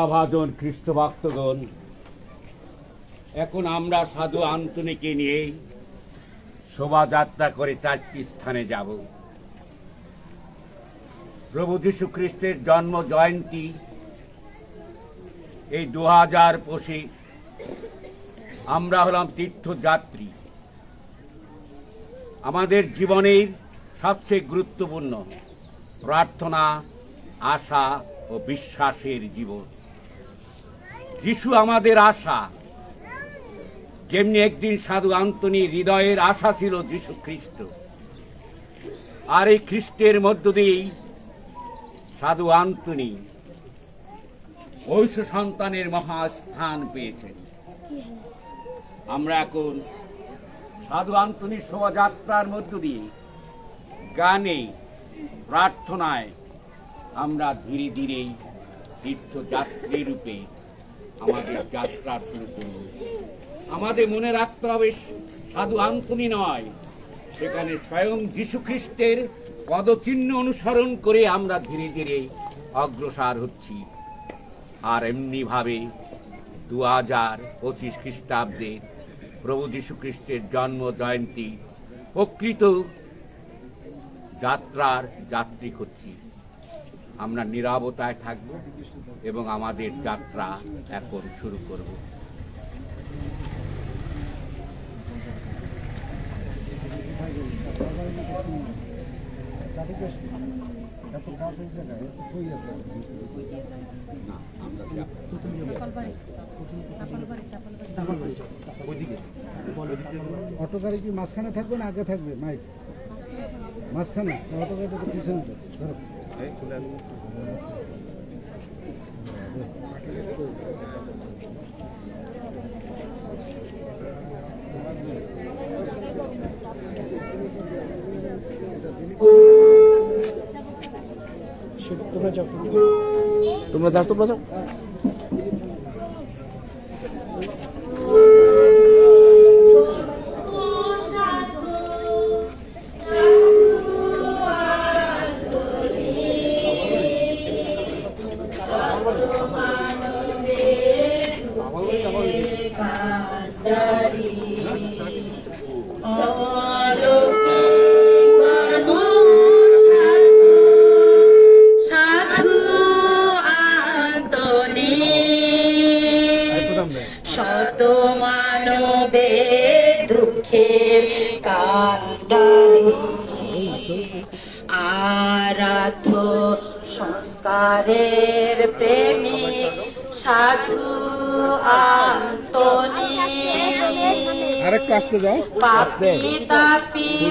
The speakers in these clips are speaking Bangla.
শ্রদ্ধাভাজন খ্রিস্ট ভক্তগণ এখন আমরা সাধু আন্তনিকে নিয়ে শোভাযাত্রা করে চারটি স্থানে যাব। প্রভু যীশু খ্রিস্টের জন্ম জয়ন্তী এই দু হাজার পঁচিশ আমরা হলাম তীর্থযাত্রী। আমাদের জীবনের সবচেয়ে গুরুত্বপূর্ণ প্রার্থনা, আশা ও বিশ্বাসের জীবন। যিশু আমাদের আশা। যেমনি একদিন সাধু আন্তনি হৃদয়ের আশা ছিল যিশু খ্রিস্ট। আর এই খ্রিস্টের মধ্য দিয়েই সাধু আন্তনি ঐশ সন্তানের মহাস্থান পেয়েছেন। আমরা এখন সাধু আন্তনির শোভাযাত্রার মধ্য দিয়ে গানে, প্রার্থনায় আমরা ধীরে ধীরে তীর্থযাত্রী রূপে আমাদের যাত্রা শুরু করব আমাদের মনে রাখতে হবে, সাধু আন্তনি নয়, সেখানে স্বয়ং যীশু খ্রিস্টের পদচিহ্ন অনুসরণ করে আমরা ধীরে ধীরে অগ্রসর হচ্ছি। আর এমনি ভাবে দু হাজার পঁচিশ খ্রিস্টাব্দে প্রভু যীশু খ্রিস্টের জন্ম জয়ন্তী প্রকৃত যাত্রার যাত্রী করছি। আমরা নিরাপত্তায় থাকব এবং আমাদের যাত্রা এখন শুরু করব। অটো গাড়ি কি মাঝখানে থাকবে না আগে থাকবে? মাইক। মাঝখানে। অটো গাড়ি পিছনে ধরো। তোমরা যাও তোমরা যাও সংস্কারের প্রেমী সাধু আন্তনি আরেকটু আসতে যাও।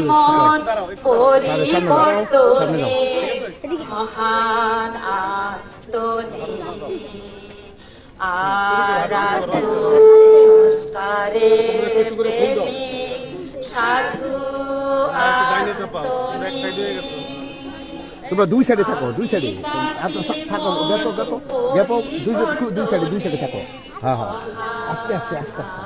মন পরিবর্তনে মহান আত্মনি আরাধ্য সংস্কারের প্রেমী সাধু তোমরা দুই সাইডে থাকো, দুই সাইডে থাকো দেখো দেখো দেখো দুই দুই সাইডে দুই সাইডে থাকো। হ্যাঁ হ্যাঁ। আস্তে আস্তে আস্তে আস্তে।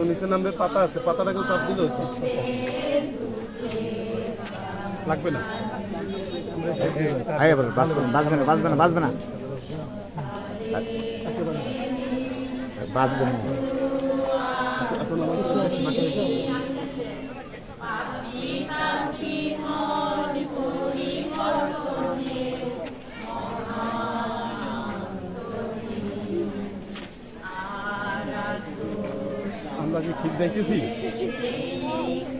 একটু নিচে নামবে পাতা আছে পাতাটাকেও চাপ দিলে হতো লাগবে না, বাঁচবে না বাঁচবে না বাঁচবে না। বাঁচবে না। আমরা কি ঠিক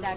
সুচিতা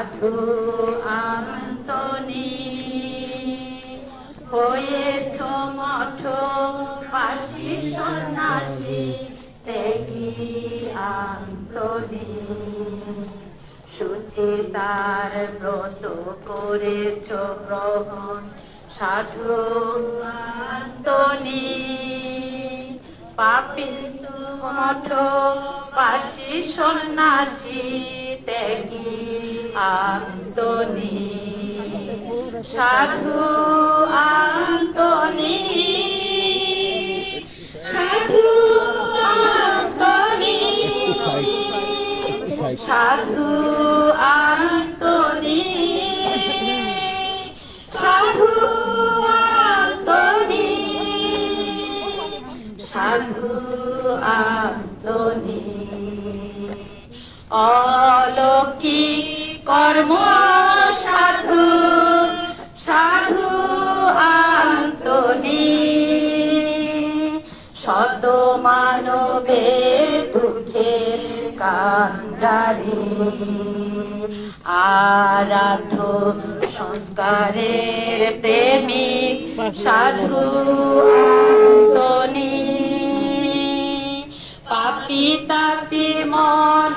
সাধু আন্তনি হয়েছ মঠ পাশি সন্ন্যাসী ত্যাগী আন্তনি সুচিতার ব্রত করেছ গ্রহণ, সাধু আন্তনি পাপিন্দু মঠ পাশি সন্ন্যাসী ত্যাগী আন্তনি। সাধু আন্তনি। সাধু আন্তনি। সাধু আন্তনি। সাধু আন্তনি। সাধু আন্তনি। অলৌকিক সাধু আন্তনি। শত মানবে দুঃখের কান্ডারি। আরাধ্য সংস্কারের প্রেমিক সাধু আন্তনি। পাপি তাপি মন